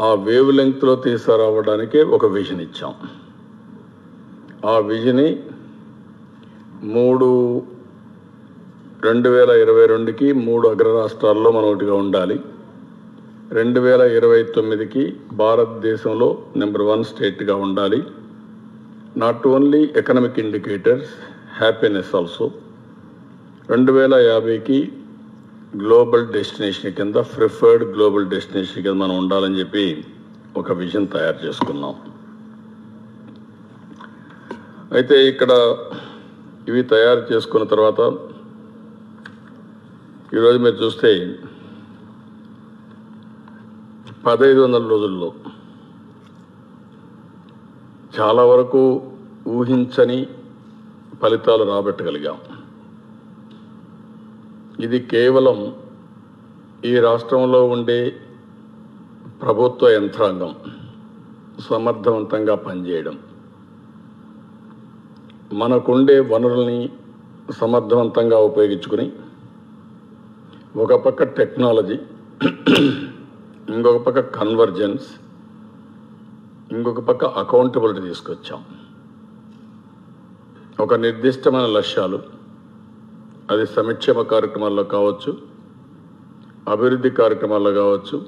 ఆ వేవ్ లెంగ్త్లో తీసుకురావడానికే ఒక విజన్ ఇచ్చాం. ఆ విజని మూడు రెండు వేల ఇరవై రెండుకి మూడు అగ్ర రాష్ట్రాల్లో మనం ఒకటిగా ఉండాలి. రెండు వేల ఇరవై తొమ్మిదికి భారతదేశంలో నెంబర్ వన్ స్టేట్గా ఉండాలి. Not only economic indicators happiness also రెండు వేల యాభైకి గ్లోబల్ డెస్టినేషన్ కింద ప్రిఫర్డ్ గ్లోబల్ డెస్టినేషన్ కింద మనం ఉండాలని చెప్పి ఒక విజన్ తయారు చేసుకున్నాం. అయితే ఇక్కడ ఇవి తయారు చేసుకున్న తర్వాత ఈరోజు మీరు చూస్తే పదహైదు వందల రోజుల్లో చాలా వరకు ఊహించని ఫలితాలు రాబట్టగలిగాం. ఇది కేవలం ఈ రాష్ట్రంలో ఉండే ప్రభుత్వ యంత్రాంగం సమర్థవంతంగా పనిచేయడం. మనకుండే వనరుల్ని సమర్థవంతంగా ఉపయోగించుకుని ఒక పక్క టెక్నాలజీ ఇంకొక పక్క కన్వర్జెన్స్ ఇంకొక పక్క అకౌంటబిలిటీ తీసుకొచ్చాం. ఒక నిర్దిష్టమైన లక్ష్యాలు అది సంక్షేమ కార్యక్రమాల్లో కావచ్చు అభివృద్ధి కార్యక్రమాల్లో కావచ్చు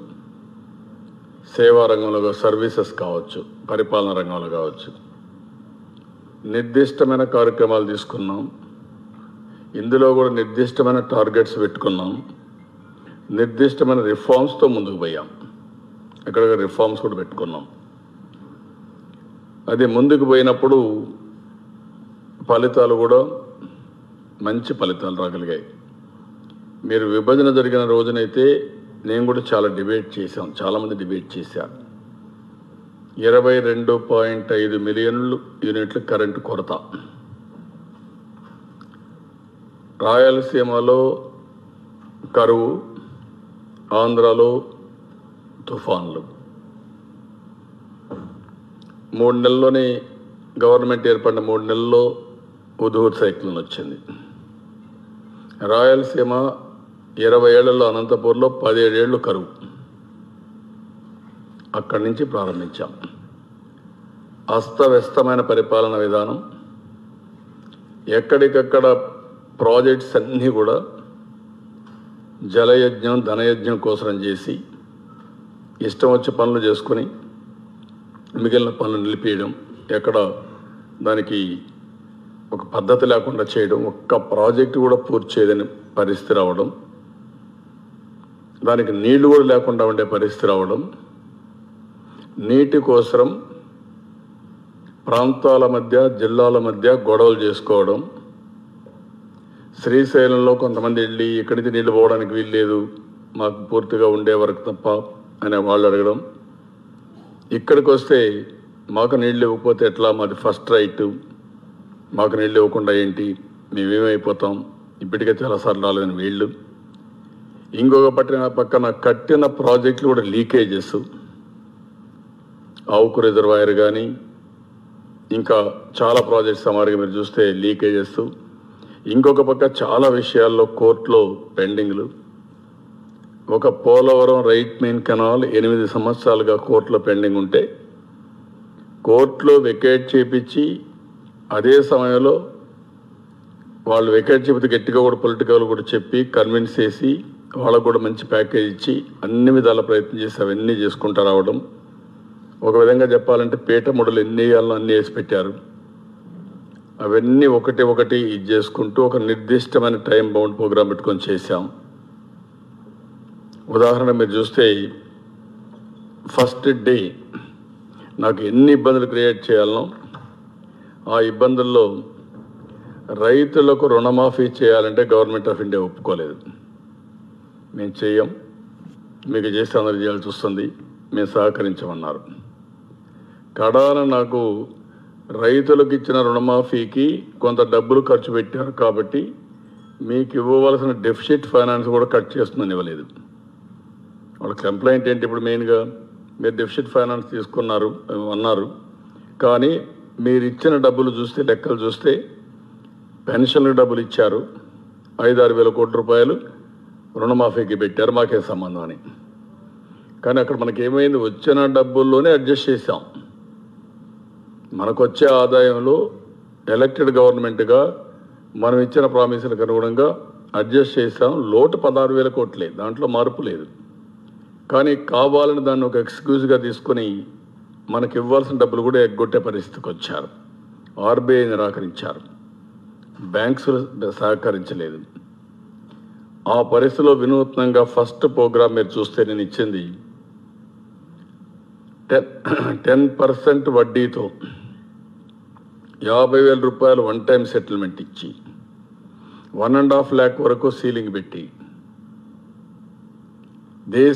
సేవా రంగంలో సర్వీసెస్ కావచ్చు పరిపాలన రంగంలో కావచ్చు. నిర్దిష్టమైన కార్యక్రమాలు తీసుకున్నాం. ఇందులో కూడా నిర్దిష్టమైన టార్గెట్స్ పెట్టుకున్నాం. నిర్దిష్టమైన రిఫార్మ్స్తో ముందుకు పోయాం. ఇక్కడ రిఫార్మ్స్ కూడా పెట్టుకున్నాం. అది ముందుకు పోయినప్పుడు ఫలితాలు కూడా మంచి ఫలితాలు రాగలిగాయి. మీరు విభజన జరిగిన రోజునైతే నేను కూడా చాలా డిబేట్ చేశాను. చాలామంది డిబేట్ చేశారు. ఇరవై రెండు పాయింట్ ఐదు మిలియన్లు యూనిట్లు కరెంటు కొరత. రాయలసీమలో కరువు ఆంధ్రాలో తుఫాన్లు. మూడు నెలల్లోనే గవర్నమెంట్ ఏర్పడిన మూడు నెలల్లో ఉదూర్ సైక్లోన్ వచ్చింది. రాయలసీమ ఇరవై ఏళ్ళలో అనంతపూర్లో పదిహేడేళ్ళు కరువు. అక్కడి నుంచి ప్రారంభించాం. అస్తవ్యస్తమైన పరిపాలన విధానం ఎక్కడికక్కడ ప్రాజెక్ట్స్ అన్నీ కూడా జలయజ్ఞం ధనయజ్ఞం కోసం చేసి ఇష్టం వచ్చి పనులు చేసుకొని మిగిలిన పనులు నిలిపేయడం ఎక్కడ దానికి ఒక పద్ధతి లేకుండా చేయడం ఒక్క ప్రాజెక్టు కూడా పూర్తి చేయదని పరిస్థితి రావడం దానికి నీళ్ళు కూడా లేకుండా ఉండే పరిస్థితి రావడం నీటి కోసరం ప్రాంతాల మధ్య జిల్లాల మధ్య గొడవలు చేసుకోవడం శ్రీశైలంలో కొంతమంది వెళ్ళి ఇక్కడి నుంచి నీళ్ళు పోవడానికి వీల్లేదు మాకు పూర్తిగా ఉండే వరకు తప్ప అనే వాళ్ళు అడగడం. ఇక్కడికి వస్తే మాకు నీళ్ళు ఇవ్వకపోతే ఎట్లా? మాది ఫస్ట్ రైటు. మాకు నీళ్ళు ఇవ్వకుండా ఏంటి? మేమేమైపోతాం? ఇప్పటికే చాలాసార్లు రాలేదని వీళ్ళు. ఇంకొక పట్టిన పక్కన కట్టిన ప్రాజెక్టులు కూడా లీకేజెస్. ఆవుకు రిజర్వాయర్ కానీ ఇంకా చాలా ప్రాజెక్ట్స్ సమారిగా మీరు చూస్తే లీకేజెస్. ఇంకొక పక్క చాలా విషయాల్లో కోర్టులో పెండింగ్లు. ఒక పోలవరం రైట్ మెయిన్ కెనాల్ ఎనిమిది సంవత్సరాలుగా కోర్టులో పెండింగ్ ఉంటే కోర్టులో వెకేట్ చేపించి అదే సమయంలో వాళ్ళు వికెట్ చెబితే గట్టిగా కూడా పొలిటికల్ కూడా చెప్పి కన్విన్స్ చేసి వాళ్ళకు కూడా మంచి ప్యాకేజ్ ఇచ్చి అన్ని విధాల ప్రయత్నం చేసి అవన్నీ చేసుకుంటూ రావడం. ఒక విధంగా చెప్పాలంటే పీట ముడలు ఎన్ని వేయాలో అన్నీ వేసి పెట్టారు. అవన్నీ ఒకటి ఒకటి ఇది చేసుకుంటూ ఒక నిర్దిష్టమైన టైం బౌండ్ ప్రోగ్రామ్ పెట్టుకొని చేశాం. ఉదాహరణ మీరు చూస్తే ఫస్ట్ డే నాకు ఎన్ని ఇబ్బందులు క్రియేట్ చేయాలనో ఆ ఇబ్బందుల్లో రైతులకు రుణమాఫీ చేయాలంటే గవర్నమెంట్ ఆఫ్ ఇండియా ఒప్పుకోలేదు. మేము చేయం మీకు చేస్తే అందరు చేయాల్సి వస్తుంది మేము సహకరించమన్నారు. కడాన నాకు రైతులకు ఇచ్చిన రుణమాఫీకి కొంత డబ్బులు ఖర్చు పెట్టారు కాబట్టి మీకు ఇవ్వవలసిన డెఫిసిట్ ఫైనాన్స్ కూడా కట్ చేస్తుందని ఇవ్వలేదు. వాళ్ళ కంప్లైంట్ ఏంటి ఇప్పుడు మెయిన్గా? మీరు డెఫిసిట్ ఫైనాన్స్ తీసుకున్నారు అన్నారు. కానీ మీరు ఇచ్చిన డబ్బులు చూస్తే లెక్కలు చూస్తే పెన్షన్లకు డబ్బులు ఇచ్చారు. ఐదు ఆరు వేల కోట్ల రూపాయలు రుణమాఫీకి పెట్టారు మాకే సంబంధం అని. కానీ అక్కడ మనకి ఏమైంది వచ్చిన డబ్బుల్లోనే అడ్జస్ట్ చేసాం మనకు వచ్చే ఆదాయంలో ఎలక్టెడ్ గవర్నమెంట్గా మనం ఇచ్చిన ప్రామిసులకు అనుగుణంగా అడ్జస్ట్ చేసాం లోటు పదహారు వేల కోట్లే దాంట్లో మార్పు లేదు. కానీ కావాలని దాన్ని ఒక ఎక్స్క్యూజ్గా తీసుకొని మనకి ఇవ్వాల్సిన డబ్బులు కూడా ఎగ్గొట్టే పరిస్థితికి వచ్చారు. ఆర్బీఐ నిరాకరించారు. బ్యాంక్స్ సహకరించలేదు. ఆ పరిస్థితిలో వినూత్నంగా ఫస్ట్ ప్రోగ్రామ్ మీరు చూస్తే నేను ఇచ్చింది టెన్ టెన్ పర్సెంట్ వడ్డీతో యాభై వేల రూపాయలు వన్ టైం సెటిల్మెంట్ ఇచ్చి వన్ అండ్ హాఫ్ ల్యాక్ వరకు సీలింగ్ పెట్టి దేశ